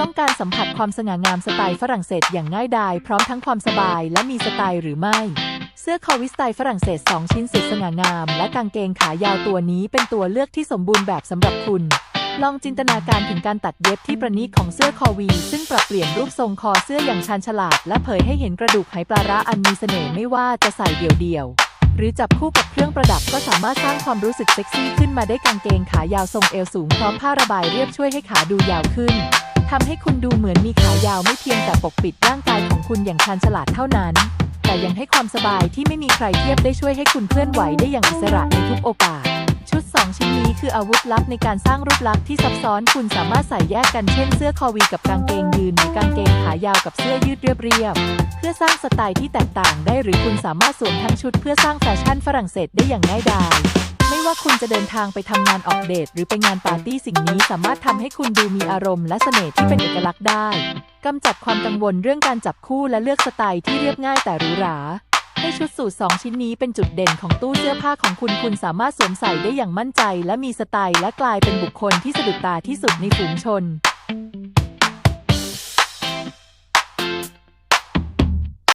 ต้องการสัมผัสความสง่างามสไตล์ฝรั่งเศสอย่างง่ายดาย พร้อมทั้งความสบายและมีสไตล์หรือไม่ เสื้อคอวิสไตล์ฝรั่งเศส 2 ชิ้นสุดสง่างาม และกางเกงขายาวตัวนี้เป็นตัวเลือกที่สมบูรณ์แบบสำหรับคุณ ลองจินตนาการถึงการตัดเย็บที่ประณีตของเสื้อคอวี ซึ่งปรับเปลี่ยนรูปทรงคอเสื้ออย่างชาญฉลาด และเผยให้เห็นกระดูกไหปลาร้าอันมีเสน่ห์ไม่ว่าจะใส่เดี่ยวๆหรือจับคู่กับเครื่องประดับก็สามารถสร้างความรู้สึกเซ็กซี่ขึ้นมาได้กางเกงขายาวทรงเอวสูงพร้อมผ้าระบายเรียบช่วยให้ขาดูยาวขึ้น ทำให้คุณดูเหมือนมีขายาวไม่เพียงแต่ปกปิดร่างกายของคุณอย่างชาญฉลาดเท่านั้น แต่ยังให้ความสบายที่ไม่มีใครเทียบได้ช่วยให้คุณเคลื่อนไหวได้อย่างอิสระในทุกโอกาส ชุด 2 ชิ้นนี้คืออาวุธลับในการสร้างรูปลักษณ์ที่ซับซ้อนคุณสามารถใส่แยกกันเช่นเสื้อคอวีกับกางเกงยืนหรือกางเกงขายาวกับเสื้อยืดเรียบๆเพื่อสร้างสไตล์ที่แตกต่างได้หรือคุณสามารถสวมทั้งชุดเพื่อสร้างแฟชั่นฝรั่งเศสได้อย่างง่ายดาย ไม่ว่าคุณจะเดินทางไปทำงานออกเดทหรือไปงานปาร์ตี้สิ่งนี้สามารถทำให้คุณดูมีอารมณ์และเสน่ห์ที่เป็นเอกลักษณ์ได้กำจัดความกังวลเรื่องการจับคู่และเลือกสไตล์ที่เรียบง่ายแต่หรูหราให้ชุดสูท2ชิ้นนี้เป็นจุดเด่นของตู้เสื้อผ้าของคุณคุณสามารถสวมใส่ได้อย่างมั่นใจ และมีสไตล์และกลายเป็นบุคคลที่สะดุดตาที่สุดในฝูงชน